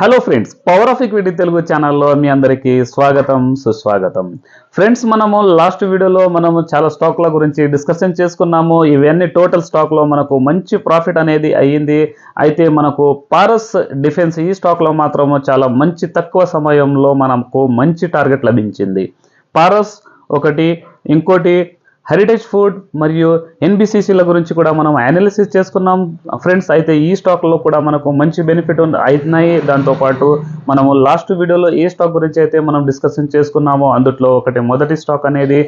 Hello friends power of equity Telugu ఛానల్లో మీ అందరికీ స్వాగతం సుస్వాగతం. ఫ్రెండ్స్ మనము లాస్ట్ వీడియోలో మనము చాలా స్టాక్ల గురించి డిస్కషన్ చేసుకున్నాము. ఇవన్నీ టోటల్ స్టాక్లో మనకు మంచి ప్రాఫిట్ అనేది అయ్యింది. అయితే మనకు పారస్ డిఫెన్స్ ఈ స్టాక్లో మాత్రము చాలా మంచి తక్కువ సమయంలో మనకు మంచి టార్గెట్ లభించింది. పారస్ ఒకటి ఇంకోటి హెరిటేజ్ ఫుడ్ మరియు ఎన్బిసిసిల గురించి కూడా మనం అనాలిసిస్ చేసుకున్నాం. ఫ్రెండ్స్ అయితే ఈ స్టాక్లో కూడా మనకు మంచి బెనిఫిట్ ఉంది అవుతున్నాయి దాంతోపాటు మనము లాస్ట్ వీడియోలో ఏ స్టాక్ గురించి అయితే మనం డిస్కషన్ చేసుకున్నామో అందుట్లో ఒకటి మొదటి స్టాక్ అనేది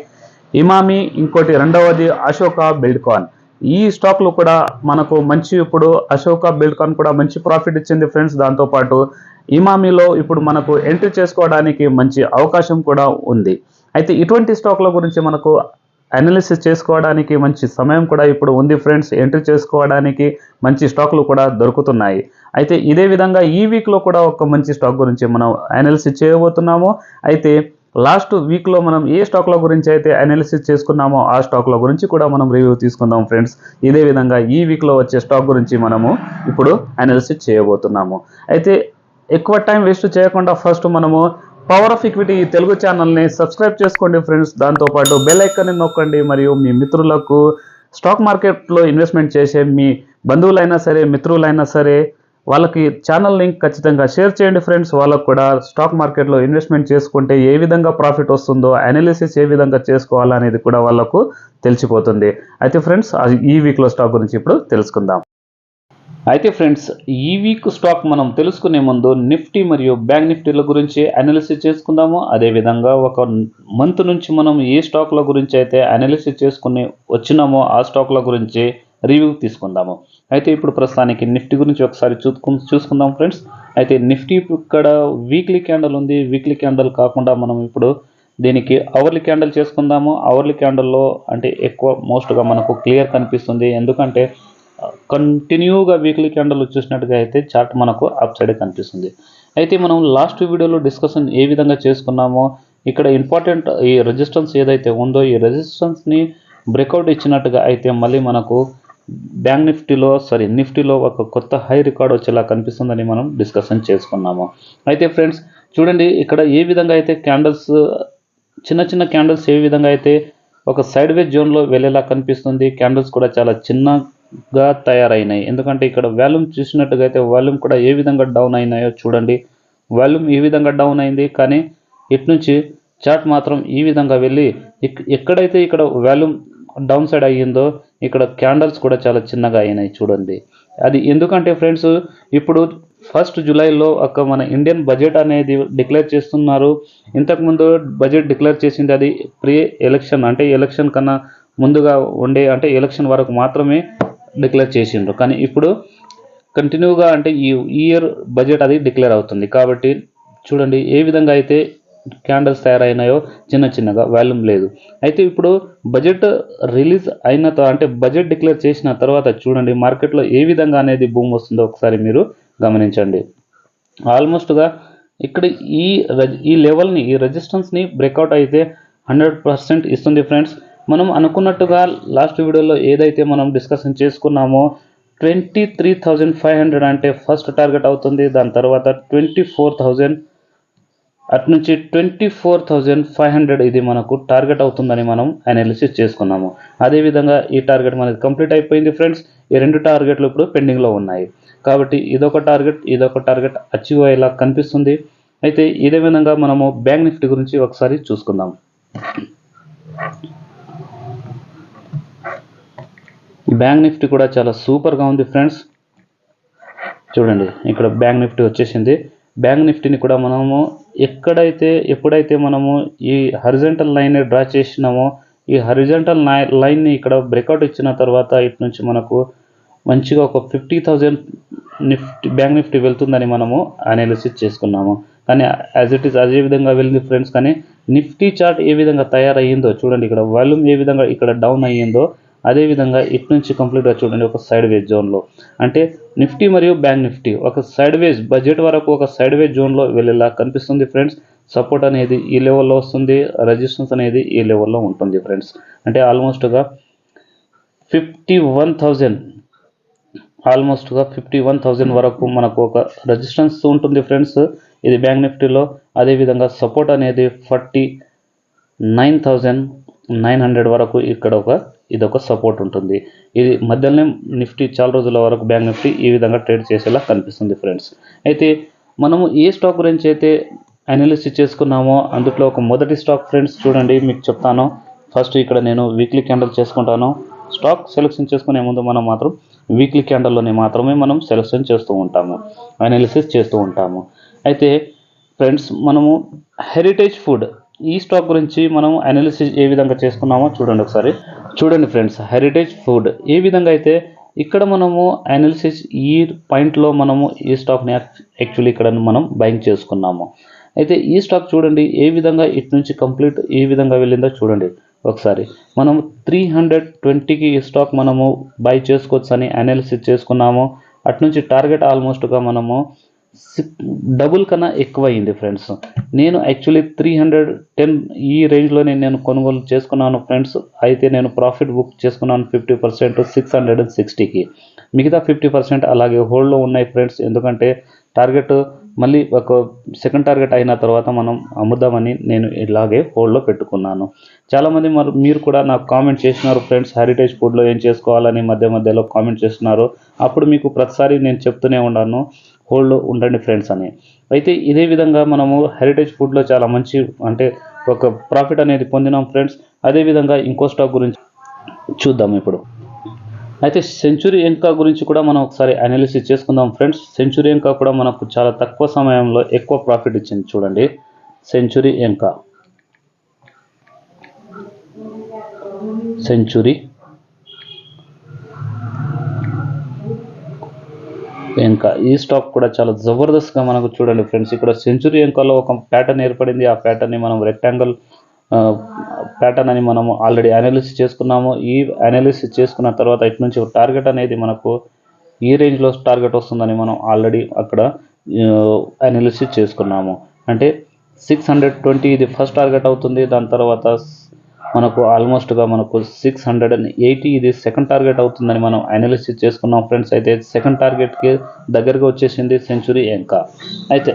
ఇమామి ఇంకోటి రెండవది అశోక బిల్డ్కాన్ ఈ స్టాక్లు కూడా మనకు మంచి ఇప్పుడు అశోక బిల్డ్కాన్ కూడా మంచి ప్రాఫిట్ ఇచ్చింది ఫ్రెండ్స్ దాంతోపాటు ఇమామిలో ఇప్పుడు మనకు ఎంట్రీ చేసుకోవడానికి మంచి అవకాశం కూడా ఉంది. అయితే ఇటువంటి స్టాక్ల గురించి మనకు అనాలిసిస్ చేసుకోవడానికి మంచి సమయం కూడా ఇప్పుడు ఉంది ఫ్రెండ్స్. ఎంట్రీ చేసుకోవడానికి మంచి స్టాక్లు కూడా దొరుకుతున్నాయి. అయితే ఇదే విధంగా ఈ వీక్లో కూడా ఒక మంచి స్టాక్ గురించి మనం అనాలిసిస్ చేయబోతున్నాము. అయితే లాస్ట్ వీక్లో మనం ఏ స్టాక్ల గురించి అయితే అనాలిసిస్ చేసుకున్నామో ఆ స్టాక్ల గురించి కూడా మనం రివ్యూ తీసుకుందాం ఫ్రెండ్స్. ఇదే విధంగా ఈ వీక్లో వచ్చే స్టాక్ గురించి మనము ఇప్పుడు అనాలిసిస్ చేయబోతున్నాము. అయితే ఎక్కువ టైం వేస్ట్ చేయకుండా ఫస్ట్ మనము పవర్ ఆఫ్ ఈక్విటీ తెలుగు ఛానల్ని సబ్స్క్రైబ్ చేసుకోండి ఫ్రెండ్స్. దాంతోపాటు బెల్ ఐకాన్ని నొక్కండి. మరియు మీ మిత్రులకు స్టాక్ మార్కెట్లో ఇన్వెస్ట్మెంట్ చేసే మీ బంధువులైనా సరే మిత్రులైనా సరే వాళ్ళకి ఛానల్ లింక్ ఖచ్చితంగా షేర్ చేయండి ఫ్రెండ్స్. వాళ్ళకు కూడా స్టాక్ మార్కెట్లో ఇన్వెస్ట్మెంట్ చేసుకుంటే ఏ విధంగా ప్రాఫిట్ వస్తుందో అనాలిసిస్ ఏ విధంగా చేసుకోవాలనేది కూడా వాళ్ళకు తెలిసిపోతుంది. అయితే ఫ్రెండ్స్ ఈ వీక్లో స్టాక్ గురించి ఇప్పుడు తెలుసుకుందాం. అయితే ఫ్రెండ్స్ ఈ వీక్ స్టాక్ మనం తెలుసుకునే ముందు నిఫ్టీ మరియు బ్యాంక్ నిఫ్టీల గురించి అనాలిసిస్ చేసుకుందాము. అదేవిధంగా ఒక మంత్ నుంచి మనం ఏ స్టాక్ల గురించి అయితే అనాలిసిస్ చేసుకుని వచ్చినామో ఆ స్టాక్ల గురించి రివ్యూ తీసుకుందాము. అయితే ఇప్పుడు ప్రస్తుతానికి నిఫ్టీ గురించి ఒకసారి చూసుకు చూసుకుందాం ఫ్రెండ్స్. అయితే నిఫ్టీ ఇక్కడ వీక్లీ క్యాండల్ ఉంది. వీక్లీ క్యాండల్ కాకుండా మనం ఇప్పుడు దీనికి అవర్లీ క్యాండల్ చేసుకుందాము. అవర్లీ క్యాండల్లో అంటే ఎక్కువ మోస్ట్గా మనకు క్లియర్ కనిపిస్తుంది. ఎందుకంటే కంటిన్యూగా వీక్లీ క్యాండల్ చూసినట్టుగా అయితే చార్ట్ మనకు అప్ సైడ్ కనిపిస్తుంది. అయితే మనం లాస్ట్ వీడియోలో డిస్కషన్ ఏ విధంగా చేసుకున్నామో ఇక్కడ ఇంపార్టెంట్ ఈ రెజిస్టెన్స్ ఏదైతే ఉందో ఈ రెసిస్టెన్స్ని బ్రేక్అవుట్ ఇచ్చినట్టుగా అయితే మళ్ళీ మనకు బ్యాంక్ నిఫ్టీలో సారీ నిఫ్టీలో ఒక కొత్త హై రికార్డ్ వచ్చేలా కనిపిస్తుందని మనం డిస్కషన్ చేసుకున్నాము. అయితే ఫ్రెండ్స్ చూడండి ఇక్కడ ఏ విధంగా అయితే క్యాండిల్స్ చిన్న చిన్న క్యాండిల్స్ ఏ విధంగా అయితే ఒక సైడ్ వేజ్ జోన్లో వెళ్ళేలా కనిపిస్తుంది క్యాండిల్స్ కూడా చాలా చిన్న గా తయారైనాయి. ఎందుకంటే ఇక్కడ వాల్యూమ్ చూసినట్టుగా అయితే వాల్యూమ్ కూడా ఏ విధంగా డౌన్ అయినాయో చూడండి. వాల్యూమ్ ఈ విధంగా డౌన్ అయింది కానీ ఇటు నుంచి చార్ట్ మాత్రం ఈ విధంగా వెళ్ళి ఎక్- ఎక్కడైతే ఇక్కడ వాల్యూమ్ డౌన్ సైడ్ అయ్యిందో ఇక్కడ క్యాండల్స్ కూడా చాలా చిన్నగా అయినాయి చూడండి. అది ఎందుకంటే ఫ్రెండ్స్ ఇప్పుడు ఫస్ట్ జూలైలో ఒక మన ఇండియన్ బడ్జెట్ అనేది డిక్లేర్ చేస్తున్నారు. ఇంతకుముందు బడ్జెట్ డిక్లేర్ చేసింది అది ప్రీ ఎలక్షన్ అంటే ఎలక్షన్ కన్నా ముందుగా ఉండే అంటే ఎలక్షన్ వరకు మాత్రమే డిక్లేర్ చేసిండ్రు. కానీ ఇప్పుడు కంటిన్యూగా అంటే ఈ ఇయర్ బడ్జెట్ అది డిక్లేర్ అవుతుంది. కాబట్టి చూడండి ఏ విధంగా అయితే క్యాండిల్స్ తయారైనాయో చిన్న చిన్నగా వాల్యూమ్ లేదు. అయితే ఇప్పుడు బడ్జెట్ రిలీజ్ అయిన అంటే బడ్జెట్ డిక్లేర్ చేసిన తర్వాత చూడండి మార్కెట్లో ఏ విధంగా అనేది భూమి వస్తుందో ఒకసారి మీరు గమనించండి. ఆల్మోస్ట్గా ఇక్కడ ఈ రజ్- ఈ లెవెల్ని ఈ రెసిస్టెన్స్ని బ్రేక్అవుట్ అయితే హండ్రెడ్ పర్సెంట్ ఇస్తుంది ఫ్రెండ్స్ మనం అనుకున్నట్టుగా లాస్ట్ వీడియోలో ఏదైతే మనం డిస్కషన్ చేసుకున్నామో twenty three thousand five hundred అంటే ఫస్ట్ టార్గెట్ అవుతుంది. దాని తర్వాత ట్వంటీ ఫోర్ థౌజండ్ అటు నుంచి twenty four thousand five hundred ఇది మనకు టార్గెట్ అవుతుందని మనం అనాలిసిస్ చేసుకున్నాము. అదేవిధంగా ఈ టార్గెట్ మనకి కంప్లీట్ అయిపోయింది ఫ్రెండ్స్ ఈ రెండు టార్గెట్లు ఇప్పుడు పెండింగ్లో ఉన్నాయి. కాబట్టి ఇదొక టార్గెట్ ఇదొక టార్గెట్ అచీవ్ అయ్యేలా కనిపిస్తుంది. అయితే ఇదే విధంగా మనము బ్యాంక్ నిఫ్టీ గురించి ఒకసారి చూసుకుందాం. బ్యాంక్ నిఫ్టీ కూడా చాలా సూపర్గా ఉంది ఫ్రెండ్స్. చూడండి ఇక్కడ బ్యాంక్ నిఫ్టీ వచ్చేసింది. బ్యాంక్ నిఫ్టీని కూడా మనము ఎక్కడైతే ఎప్పుడైతే మనము ఈ హరిజంటల్ లైన్ డ్రా చేసినామో ఈ హరిజంటల్ లైన్ని ఇక్కడ బ్రేక్అవుట్ ఇచ్చిన తర్వాత ఇటు నుంచి మనకు మంచిగా ఒక fifty thousand nifty bank nifty వెళ్తుందని మనము అనాలిసిస్ చేసుకున్నాము. కానీ యాజ్ ఇట్ ఈస్ అదే విధంగా వెళ్ళింది ఫ్రెండ్స్. కానీ నిఫ్టీ చార్ట్ ఏ విధంగా తయారయ్యిందో చూడండి ఇక్కడ వాల్యూమ్ ఏ విధంగా ఇక్కడ డౌన్ అయ్యిందో అదేవిధంగా ఇటు నుంచి కంప్లీట్గా చూడండి ఒక సైడ్ వేజ్ జోన్లో. అంటే నిఫ్టీ మరియు బ్యాంక్ నిఫ్టీ. ఒక సైడ్ వేజ్ బడ్జెట్ వరకు ఒక సైడ్ వేజ్ జోన్లో వెళ్ళేలా కనిపిస్తుంది ఫ్రెండ్స్. సపోర్ట్ అనేది ఈ లెవెల్లో వస్తుంది. రెజిస్టెన్స్ అనేది ఈ లెవెల్లో ఉంటుంది ఫ్రెండ్స్. అంటే ఆల్మోస్ట్గా ఫిఫ్టీ వన్ థౌజండ్. ఆల్మోస్ట్గా ఫిఫ్టీ వన్ థౌజండ్ వరకు మనకు ఒక రెజిస్టెన్స్ ఉంటుంది ఫ్రెండ్స్. ఇది బ్యాంక్ నిఫ్టీలో. అదేవిధంగా సపోర్ట్ అనేది forty nine thousand nine hundred వరకు ఇక్కడ ఒక ఇది ఒక సపోర్ట్ ఉంటుంది. ఇది మధ్యలోనే నిఫ్టీ చాలా రోజుల వరకు బ్యాంక్ నిఫ్టీ ఈ విధంగా ట్రేడ్ చేసేలా కనిపిస్తుంది ఫ్రెండ్స్ అయితే మనము ఏ స్టాక్ గురించి అయితే అనాలిసిస్ చేసుకున్నామో అందులో ఒక మొదటి స్టాక్ ఫ్రెండ్స్ చూడండి మీకు చెప్తాను. ఫస్ట్ ఇక్కడ నేను వీక్లీ క్యాండిల్ చేసుకుంటాను. స్టాక్ సెలెక్షన్ చేసుకునే ముందు మనం మాత్రం వీక్లీ క్యాండల్లోనే మాత్రమే మనం సెలెక్షన్ చేస్తూ ఉంటాము. అనాలిసిస్ చేస్తూ ఉంటాము. అయితే ఫ్రెండ్స్ మనము హెరిటేజ్ ఫుడ్ ఈ స్టాక్ గురించి మనం అనాలిసిస్ ఏ విధంగా చేసుకున్నామో చూడండి ఒకసారి. చూడండి ఫ్రెండ్స్ హెరిటేజ్ ఫుడ్ ఏ విధంగా అయితే ఇక్కడ మనము అనాలిసిస్ ఈ పాయింట్లో మనము ఈ స్టాక్ని యాక్చువల్లీ ఇక్కడ మనం బయింగ్ చేసుకున్నాము. అయితే ఈ స్టాక్ చూడండి ఏ విధంగా ఇటు నుంచి కంప్లీట్ ఏ విధంగా వెళ్ళిందో చూడండి ఒకసారి. మనం త్రీ హండ్రెడ్ ట్వంటీకి ఈ స్టాక్ మనము బై చేసుకోవచ్చు అని అనాలిసిస్ చేసుకున్నాము. అటు నుంచి టార్గెట్ ఆల్మోస్ట్గా మనము డబుల్ కన్నా ఎక్కువ అయింది ఫ్రెండ్స్. నేను యాక్చువల్లీ త్రీ హండ్రెడ్ టెన్ ఈ రేంజ్లోనే నేను కొనుగోలు చేసుకున్నాను ఫ్రెండ్స్. అయితే నేను ప్రాఫిట్ బుక్ చేసుకున్నాను fifty percent six hundred and సిక్స్టీకి. మిగతా ఫిఫ్టీ పర్సెంట్ అలాగే హోల్డ్లో ఉన్నాయి ఫ్రెండ్స్. ఎందుకంటే టార్గెట్ మళ్ళీ ఒక సెకండ్ టార్గెట్ అయిన తర్వాత మనం అమ్ముదామని నేను ఇలాగే హోల్డ్లో పెట్టుకున్నాను. చాలామంది మరి మీరు కూడా నాకు కామెంట్ చేసినారు ఫ్రెండ్స్. హెరిటేజ్ ఫుడ్లో ఏం చేసుకోవాలని మధ్య మధ్యలో కామెంట్ చేస్తున్నారు. అప్పుడు మీకు ప్రతిసారి నేను చెప్తూనే ఉన్నాను. హోల్డ్ ఉండండి ఫ్రెండ్స్ అని. అయితే ఇదే విధంగా మనము హెరిటేజ్ ఫుడ్లో చాలా మంచి అంటే ఒక ప్రాఫిట్ అనేది పొందినాం ఫ్రెండ్స్ అదేవిధంగా ఇంకో స్టాక్ గురించి చూద్దాం ఇప్పుడు. అయితే సెంచురీ ఎంకా గురించి కూడా మనం ఒకసారి అనాలిసిస్ చేసుకుందాం ఫ్రెండ్స్ సెంచురీ ఎంకా కూడా మనకు చాలా తక్కువ సమయంలో ఎక్కువ ప్రాఫిట్ ఇచ్చింది చూడండి. సెంచురీ ఎంకా సెంచురీ ఇంకా ఈ స్టాక్ కూడా చాలా జబర్దస్త్గా మనకు చూడండి ఫ్రెండ్స్. ఇక్కడ సెంచురీ ఎంకాలో ఒక ప్యాటర్న్ ఏర్పడింది. ఆ ప్యాటర్న్ని మనం రెక్టాంగిల్ ప్యాటర్న్ అని మనము ఆల్రెడీ అనాలిసిస్ చేసుకున్నాము. ఈ అనాలిసిస్ చేసుకున్న తర్వాత ఇటు నుంచి టార్గెట్ అనేది మనకు ఈ రేంజ్లో టార్గెట్ వస్తుందని మనం ఆల్రెడీ అక్కడ అనాలిసిస్ చేసుకున్నాము. అంటే సిక్స్ హండ్రెడ్ ట్వంటీ ఇది ఫస్ట్ టార్గెట్ అవుతుంది. దాని తర్వాత మనకు ఆల్మోస్ట్గా మనకు సిక్స్ హండ్రెడ్ అండ్ ఎయిటీ ఇది సెకండ్ టార్గెట్ అవుతుందని మనం అనాలిసిస్ చేసుకున్నాం ఫ్రెండ్స్ అయితే సెకండ్ టార్గెట్కి దగ్గరగా వచ్చేసింది సెంచురీ ఎంకా అయితే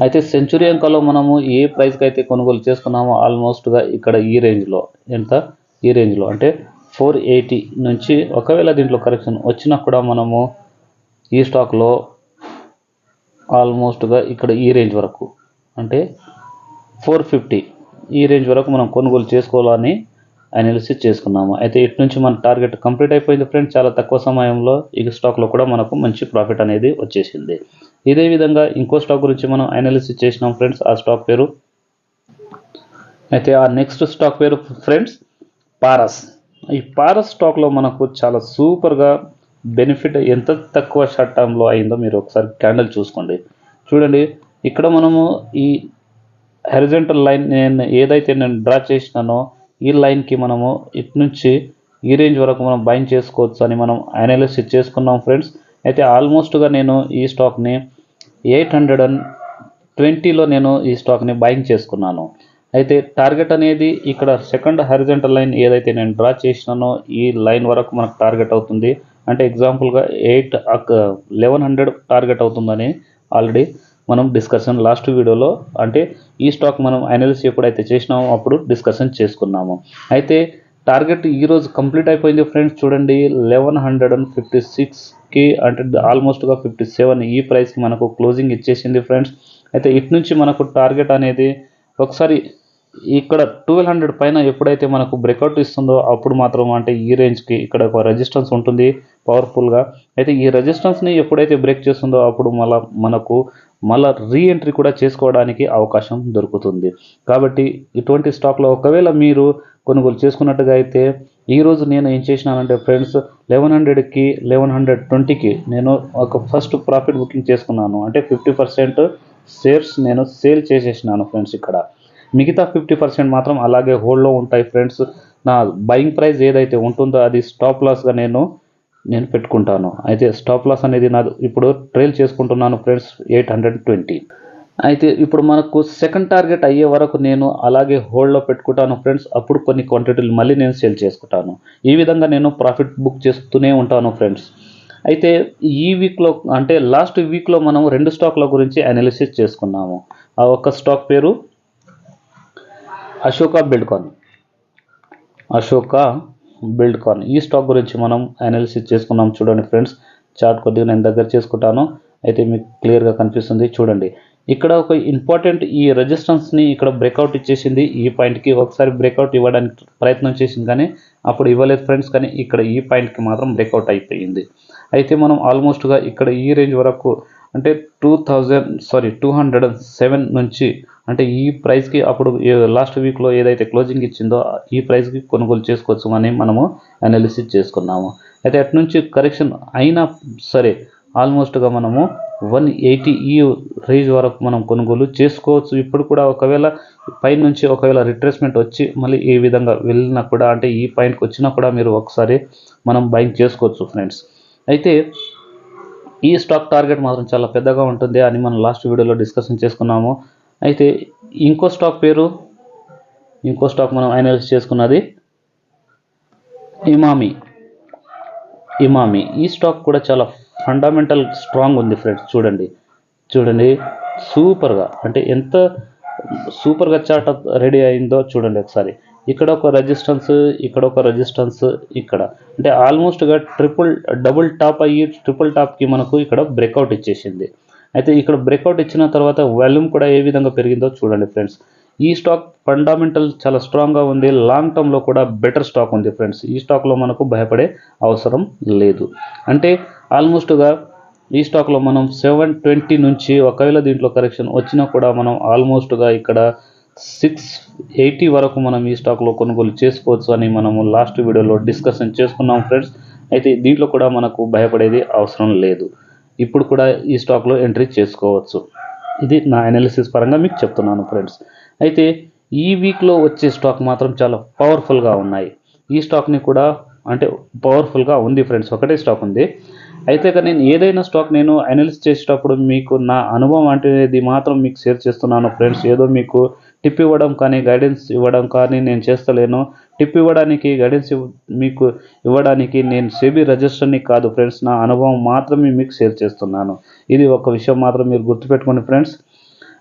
అయితే సెంచురీ ఎంకాలో మనము ఏ ప్రైస్కి అయితే కొనుగోలు చేసుకున్నామో ఆల్మోస్ట్గా ఇక్కడ ఈ రేంజ్లో ఎంత? ఈ రేంజ్లో అంటే ఫోర్ ఎయిటీ నుంచి ఒకవేళ దీంట్లో కరెక్షన్ వచ్చినా కూడా మనము ఈ స్టాక్లో ఆల్మోస్ట్గా ఇక్కడ ఈ రేంజ్ వరకు అంటే ఫోర్ ఫిఫ్టీ ఈ రేంజ్ వరకు మనం కొనుగోలు చేసుకోవాలని అనాలిసిస్ చేసుకున్నాము. అయితే ఇటు నుంచి మన టార్గెట్ కంప్లీట్ అయిపోయింది ఫ్రెండ్స్ చాలా తక్కువ సమయంలో ఈ స్టాక్లో కూడా మనకు మంచి ప్రాఫిట్ అనేది వచ్చేసింది. ఇదే విధంగా ఇంకో స్టాక్ గురించి మనం అనాలిసిస్ చేసినాం ఫ్రెండ్స్ ఆ స్టాక్ పేరు అయితే ఆ నెక్స్ట్ స్టాక్ పేరు ఫ్రెండ్స్ పారస్ ఈ పారస్ స్టాక్లో మనకు చాలా సూపర్గా బెనిఫిట్ ఎంత తక్కువ షార్ట్ టర్మ్లో అయిందో మీరు ఒకసారి క్యాండిల్ చూసుకోండి. చూడండి ఇక్కడ మనము ఈ హెరిజెంటల్ లైన్ నేను ఏదైతే నేను డ్రా చేసినానో ఈ లైన్కి మనము ఇటు నుంచి ఈ రేంజ్ వరకు మనం బైండ్ చేసుకోవచ్చు అని మనం అనాలిసిస్ చేసుకున్నాం ఫ్రెండ్స్ అయితే ఆల్మోస్ట్గా నేను ఈ స్టాక్ని ఎయిట్ హండ్రెడ్ అండ్ ట్వంటీలో నేను ఈ స్టాక్ని బైంగ్ చేసుకున్నాను. అయితే టార్గెట్ అనేది ఇక్కడ సెకండ్ హరిజెంటల్ లైన్ ఏదైతే నేను డ్రా చేసినానో ఈ లైన్ వరకు మనకు టార్గెట్ అవుతుంది. అంటే ఎగ్జాంపుల్గా ఎయిట్ లెవెన్ హండ్రెడ్ టార్గెట్ అవుతుందని ఆల్రెడీ మనం డిస్కషన్ లాస్ట్ వీడియోలో అంటే ఈ స్టాక్ మనం అనాలిసిస్ ఎప్పుడైతే చేసినామో అప్పుడు డిస్కషన్ చేసుకున్నాము. అయితే టార్గెట్ ఈరోజు కంప్లీట్ అయిపోయింది ఫ్రెండ్స్ చూడండి. లెవెన్ హండ్రెడ్ అండ్ ఫిఫ్టీ సిక్స్కి అంటే ఆల్మోస్ట్గా ఫిఫ్టీ సెవెన్ ఈ ప్రైస్కి మనకు క్లోజింగ్ ఇచ్చేసింది ఫ్రెండ్స్ అయితే ఇటు నుంచి మనకు టార్గెట్ అనేది ఒకసారి ఇక్కడ ట్వెల్వ్ హండ్రెడ్ పైన ఎప్పుడైతే మనకు బ్రేక్అవుట్ ఇస్తుందో అప్పుడు మాత్రం అంటే ఈ రేంజ్కి ఇక్కడ ఒక రెజిస్టెన్స్ ఉంటుంది పవర్ఫుల్గా అయితే ఈ రెజిస్టెన్స్ని ఎప్పుడైతే బ్రేక్ చేస్తుందో అప్పుడు మళ్ళా మనకు మళ్ళా రీఎంట్రీ కూడా చేసుకోవడానికి అవకాశం దొరుకుతుంది. కాబట్టి ఇటువంటి స్టాక్లో ఒకవేళ మీరు కొనుగోలు చేసుకున్నట్టుగా అయితే ఈరోజు నేను ఏం చేసినానంటే ఫ్రెండ్స్ లెవెన్ హండ్రెడ్కి లెవెన్ హండ్రెడ్ ట్వంటీకి నేను ఒక ఫస్ట్ ప్రాఫిట్ బుకింగ్ చేసుకున్నాను. అంటే ఫిఫ్టీ పర్సెంట్ షేర్స్ నేను సేల్ చేసేసినాను ఫ్రెండ్స్ ఇక్కడ. మిగతా ఫిఫ్టీ పర్సెంట్ మాత్రం అలాగే హోల్డ్లో ఉంటాయి ఫ్రెండ్స్. నా బయింగ్ ప్రైస్ ఏదైతే ఉంటుందో అది స్టాప్ లాస్గా నేను నేను పెట్టుకుంటాను. అయితే స్టాప్ లాస్ అనేది నాది ఇప్పుడు ట్రైల్ చేసుకుంటున్నాను ఫ్రెండ్స్ ఎయిట్ హండ్రెడ్ ట్వంటీ. అయితే ఇప్పుడు మనకు సెకండ్ టార్గెట్ అయ్యే వరకు నేను అలాగే హోల్డ్లో పెట్టుకుంటాను ఫ్రెండ్స్. అప్పుడు కొన్ని క్వాంటిటీలు మళ్ళీ నేను సేల్ చేసుకుంటాను. ఈ విధంగా నేను ప్రాఫిట్ బుక్ చేస్తూనే ఉంటాను ఫ్రెండ్స్. అయితే ఈ వీక్లో అంటే లాస్ట్ వీక్లో మనం రెండు స్టాక్ల గురించి అనాలిసిస్ చేసుకున్నాము. ఆ ఒక్క స్టాక్ పేరు అశోక బిల్డ్కాన్. అశోక బిల్డ్కాన్. ఈ స్టాక్ గురించి మనం అనాలిసిస్ చేసుకున్నాం. చూడండి ఫ్రెండ్స్ చార్ట్ కొద్దిగా నేను దగ్గర చేసుకుంటాను. అయితే మీకు క్లియర్గా కనిపిస్తుంది. చూడండి. ఇక్కడ ఒక ఇంపార్టెంట్ ఈ రెజిస్టెన్స్ని ఇక్కడ బ్రేక్అవుట్ ఇచ్చేసింది. ఈ పాయింట్కి ఒకసారి బ్రేక్అవుట్ ఇవ్వడానికి ప్రయత్నం చేసింది కానీ అప్పుడు ఇవ్వలేదు ఫ్రెండ్స్. కానీ ఇక్కడ ఈ పాయింట్కి మాత్రం బ్రేక్అవుట్ అయిపోయింది. అయితే మనం ఆల్మోస్ట్గా ఇక్కడ ఈ రేంజ్ వరకు అంటే two thousand sorry two hundred and seven నుంచి అంటే ఈ ప్రైస్కి అప్పుడు లాస్ట్ వీక్లో ఏదైతే క్లోజింగ్ ఇచ్చిందో ఈ ప్రైస్కి కొనుగోలు చేసుకోవచ్చు అని మనము అనాలిసిస్ చేసుకున్నాము. అయితే అటు నుంచి కరెక్షన్ అయినా సరే ఆల్మోస్ట్గా మనము వన్ ఎయిటీ ఈ రేంజ్ వరకు మనం కొనుగోలు చేసుకోవచ్చు. ఇప్పుడు కూడా ఒకవేళ పై నుంచి ఒకవేళ రిట్రేస్మెంట్ వచ్చి మళ్ళీ ఈ విధంగా వెళ్ళినా కూడా అంటే ఈ పాయింట్కి వచ్చినా కూడా మీరు ఒకసారి మనం బయింగ్ చేసుకోవచ్చు ఫ్రెండ్స్ అయితే ఈ స్టాక్ టార్గెట్ మాత్రం చాలా పెద్దగా ఉంటుంది అని మనం లాస్ట్ వీడియోలో డిస్కషన్ చేసుకున్నాము. అయితే ఇంకో స్టాక్ పేరు ఇంకో స్టాక్ మనం అనలైజ్ చేసుకున్నది ఇమామి ఇమామి ఈ స్టాక్ కూడా చాలా ఫండమెంటల్ స్ట్రాంగ్ ఉంది ఫ్రెండ్స్ చూడండి. చూడండి. సూపర్గా అంటే ఎంత సూపర్గా చార్ట్ రెడీ అయిందో చూడండి ఒకసారి. ఇక్కడ ఒక రెజిస్టెన్స్ ఇక్కడ ఒక రెజిస్టెన్స్ ఇక్కడ. అంటే ఆల్మోస్ట్గా ట్రిపుల్ డబుల్ టాప్ అయ్యి ట్రిపుల్ టాప్కి మనకు ఇక్కడ బ్రేక్అవుట్ ఇచ్చేసింది. అయితే ఇక్కడ బ్రేక్అవుట్ ఇచ్చిన తర్వాత వాల్యూమ్ కూడా ఏ విధంగా పెరిగిందో చూడండి ఫ్రెండ్స్ ఈ స్టాక్ ఫండమెంటల్ చాలా స్ట్రాంగ్గా ఉంది. లాంగ్ టర్మ్లో కూడా బెటర్ స్టాక్ ఉంది ఫ్రెండ్స్ ఈ స్టాక్లో మనకు భయపడే అవసరం లేదు. అంటే ఆల్మోస్ట్గా ఈ స్టాక్లో మనం సెవెన్ ట్వంటీ నుంచి ఒకవేళ దీంట్లో కరెక్షన్ వచ్చినా కూడా మనం ఆల్మోస్ట్గా ఇక్కడ సిక్స్ ఎయిటీ వరకు మనం ఈ స్టాక్లో కొనుగోలు చేసుకోవచ్చు అని మనము లాస్ట్ వీడియోలో డిస్కషన్ చేసుకున్నాం ఫ్రెండ్స్ అయితే దీంట్లో కూడా మనకు భయపడేది అవసరం లేదు. ఇప్పుడు కూడా ఈ స్టాక్లో ఎంట్రీ చేసుకోవచ్చు. ఇది నా అనాలిసిస్ పరంగా మీకు చెప్తున్నాను ఫ్రెండ్స్ అయితే ఈ వీక్లో వచ్చే స్టాక్ మాత్రం చాలా పవర్ఫుల్గా ఉన్నాయి. ఈ స్టాక్ని కూడా అంటే పవర్ఫుల్గా ఉంది ఫ్రెండ్స్ ఒకటే స్టాక్ ఉంది. అయితే కానీ నేను ఏదైనా స్టాక్ నేను అనాలిసిస్ చేసేటప్పుడు మీకు నా అనుభవం అనేది మాత్రం మీకు షేర్ చేస్తున్నాను ఫ్రెండ్స్ ఏదో మీకు టిప్ ఇవ్వడం కానీ గైడెన్స్ ఇవ్వడం కానీ నేను చేస్తలేను. టిప్ ఇవ్వడానికి గైడెన్స్ మీకు ఇవ్వడానికి నేను సెబీ రిజిస్టర్ని కాదు ఫ్రెండ్స్ నా అనుభవం మాత్రమే మీకు షేర్ చేస్తున్నాను. ఇది ఒక విషయం మాత్రం మీరు గుర్తుపెట్టుకోండి ఫ్రెండ్స్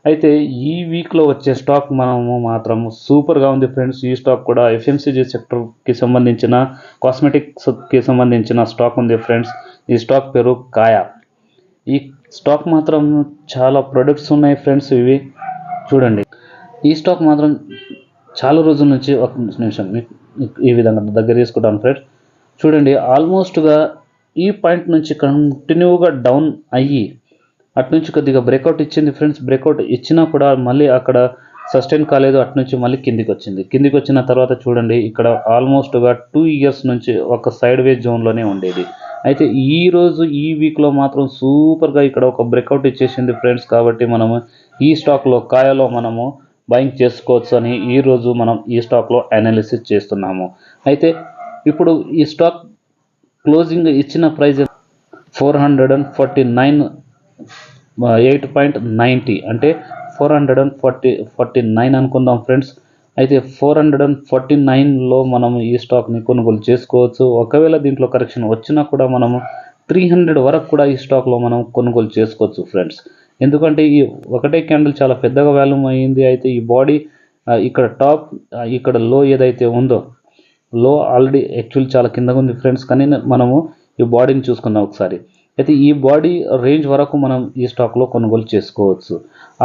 అయితే ఈ వీక్లో వచ్చే స్టాక్ మనము మాత్రం సూపర్గా ఉంది ఫ్రెండ్స్ ఈ స్టాక్ కూడా ఎఫ్ఎంసీజీ సెక్టర్కి సంబంధించిన కాస్మెటిక్స్కి సంబంధించిన స్టాక్ ఉంది ఫ్రెండ్స్ ఈ స్టాక్ పేరు కాయా ఈ స్టాక్ మాత్రం చాలా ప్రొడక్ట్స్ ఉన్నాయి ఫ్రెండ్స్ ఇవి. చూడండి. ఈ స్టాక్ మాత్రం చాలా రోజుల నుంచి ఒక నిమిషం ఈ విధంగా దగ్గర తీసుకుంటాను ఫ్రెండ్స్. చూడండి ఆల్మోస్ట్గా ఈ పాయింట్ నుంచి కంటిన్యూగా డౌన్ అయ్యి అటు నుంచి కొద్దిగా బ్రేక్అవుట్ ఇచ్చింది ఫ్రెండ్స్. బ్రేక్అవుట్ ఇచ్చినా కూడా మళ్ళీ అక్కడ సస్టైన్ కాలేదు అటు నుంచి మళ్ళీ కిందికి వచ్చింది. కిందికి వచ్చిన తర్వాత చూడండి ఇక్కడ ఆల్మోస్ట్గా టూ ఇయర్స్ నుంచి ఒక సైడ్ వేజ్ జోన్లోనే ఉండేది. అయితే ఈ రోజు ఈ వీక్లో మాత్రం సూపర్గా ఇక్కడ ఒక బ్రేక్అవుట్ ఇచ్చేసింది ఫ్రెండ్స్. కాబట్టి మనము ఈ స్టాక్లో కాయలో మనము బయింగ్ చేసుకోవచ్చు అని ఈ రోజు మనం ఈ స్టాక్లో అనాలిసిస్ చేస్తున్నాము. అయితే ఇప్పుడు ఈ స్టాక్ క్లోజింగ్ ఇచ్చిన price four hundred and forty nine eight point ninety అంటే four hundred and forty forty nine అనుకుందాం ఫ్రెండ్స్ అయితే ఫోర్ హండ్రెడ్ అండ్ ఫార్టీ నైన్లో మనం ఈ స్టాక్ని కొనుగోలు చేసుకోవచ్చు. ఒకవేళ దీంట్లో కరెక్షన్ వచ్చినా కూడా మనము త్రీ హండ్రెడ్ వరకు కూడా ఈ స్టాక్లో మనం కొనుగోలు చేసుకోవచ్చు ఫ్రెండ్స్ ఎందుకంటే ఈ ఒకటే క్యాండిల్ చాలా పెద్దగా వాల్యూమ్ అయ్యింది అయితే ఈ బాడీ ఇక్కడ టాప్ ఇక్కడ లో ఏదైతే ఉందో లో ఆల్రెడీ యాక్చువల్ చాలా కిందగా ఉంది ఫ్రెండ్స్ కానీ మనము ఈ బాడీని చూసుకుందాం ఒకసారి. అయితే ఈ బాడీ రేంజ్ వరకు మనం ఈ స్టాక్లో కొనుగోలు చేసుకోవచ్చు.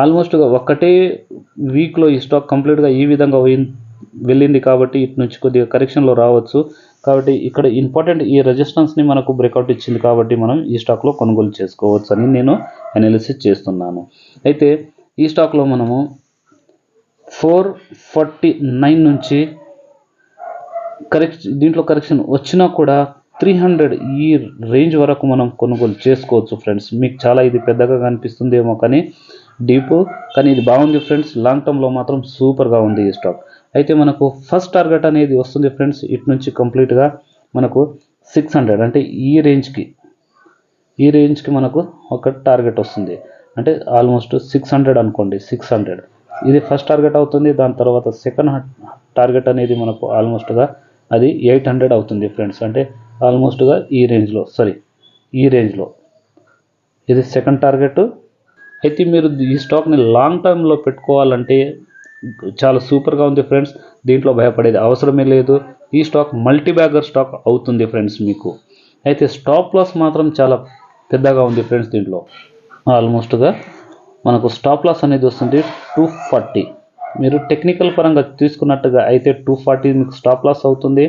ఆల్మోస్ట్గా ఒక్కటే వీక్లో ఈ స్టాక్ కంప్లీట్గా ఈ విధంగా వెళ్ళింది కాబట్టి ఇటు నుంచి కొద్దిగా కరెక్షన్లో రావచ్చు. కాబట్టి ఇక్కడ ఇంపార్టెంట్ ఈ రెజిస్టెన్స్ని మనకు బ్రేక్అవుట్ ఇచ్చింది కాబట్టి మనం ఈ స్టాక్లో కొనుగోలు చేసుకోవచ్చు అని నేను అనాలిసిస్ చేస్తున్నాను. అయితే ఈ స్టాక్లో మనము ఫోర్ ఫార్టీ నైన్ నుంచి కరెక్ట్ దీంట్లో కరెక్షన్ వచ్చినా కూడా త్రీ హండ్రెడ్ ఈ రేంజ్ వరకు మనం కొనుగోలు చేసుకోవచ్చు ఫ్రెండ్స్ మీకు చాలా ఇది పెద్దగా కనిపిస్తుందేమో కానీ డీప్ కానీ ఇది బాగుంది ఫ్రెండ్స్ లాంగ్ టర్మ్లో మాత్రం సూపర్గా ఉంది ఈ స్టాక్ అయితే మనకు ఫస్ట్ టార్గెట్ అనేది వస్తుంది ఫ్రెండ్స్ ఇటు నుంచి కంప్లీట్గా మనకు సిక్స్ హండ్రెడ్ అంటే ఈ రేంజ్కి ఈ రేంజ్కి మనకు ఒక టార్గెట్ వస్తుంది. అంటే ఆల్మోస్ట్ సిక్స్ హండ్రెడ్ అనుకోండి సిక్స్ హండ్రెడ్ ఇది ఫస్ట్ టార్గెట్ అవుతుంది దాని తర్వాత సెకండ్ టార్గెట్ అనేది మనకు ఆల్మోస్ట్గా అది ఎయిట్ హండ్రెడ్ అవుతుంది ఫ్రెండ్స్ అంటే ఆల్మోస్ట్గా ఈ రేంజ్లో సారీ ఈ రేంజ్లో ఇది సెకండ్ టార్గెట్ అయితే మీరు ఈ స్టాక్ని లాంగ్ టర్మ్లో పెట్టుకోవాలంటే చాలా సూపర్గా ఉంది ఫ్రెండ్స్. దీంట్లో భయపడేది అవసరమే లేదు. ఈ స్టాక్ మల్టీ బ్యాగర్ స్టాక్ అవుతుంది ఫ్రెండ్స్ మీకు. అయితే స్టాప్ లాస్ మాత్రం చాలా పెద్దగా ఉంది ఫ్రెండ్స్ దీంట్లో. ఆల్మోస్ట్గా మనకు స్టాప్ లాస్ అనేది వస్తుంది టూ ఫార్టీ. మీరు టెక్నికల్ పరంగా తీసుకున్నట్టుగా అయితే టూ ఫార్టీ మీకు స్టాప్ లాస్ అవుతుంది.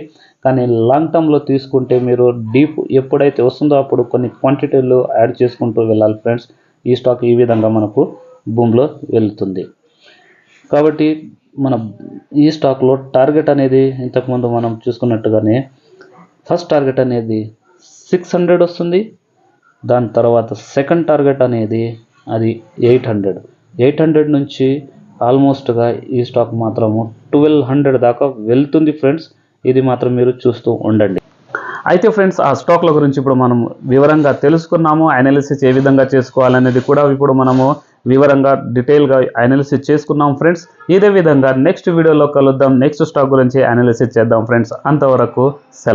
కానీ లాంగ్ టర్మ్లో తీసుకుంటే మీరు డీప్ ఎప్పుడైతే వస్తుందో అప్పుడు కొన్ని క్వాంటిటీలు యాడ్ చేసుకుంటూ వెళ్ళాలి ఫ్రెండ్స్. ఈ స్టాక్ ఈ విధంగా మనకు భూమిలో వెళ్తుంది. కాబట్టి మన ఈ స్టాక్లో టార్గెట్ అనేది ఇంతకుముందు మనం చూసుకున్నట్టుగానే ఫస్ట్ టార్గెట్ అనేది సిక్స్ హండ్రెడ్ వస్తుంది. దాని తర్వాత సెకండ్ టార్గెట్ అనేది అది ఎయిట్ హండ్రెడ్ ఎయిట్ హండ్రెడ్ నుంచి ఆల్మోస్ట్గా ఈ స్టాక్ మాత్రము ట్వెల్వ్ హండ్రెడ్ దాకా వెళ్తుంది ఫ్రెండ్స్ ఇది మాత్రం మీరు చూస్తూ ఉండండి. అయితే ఫ్రెండ్స్ ఆ స్టాక్ల గురించి ఇప్పుడు మనం వివరంగా తెలుసుకున్నాము. అనాలిసిస్ ఏ విధంగా చేసుకోవాలనేది కూడా ఇప్పుడు మనము వివరంగా డీటెయిల్గా అనాలిసిస్ చేసుకున్నాం ఫ్రెండ్స్. ఇదే విధంగా నెక్స్ట్ వీడియోలో కలుద్దాం. నెక్స్ట్ స్టాక్ గురించి అనాలిసిస్ చేద్దాం ఫ్రెండ్స్. అంతవరకు సెలవు.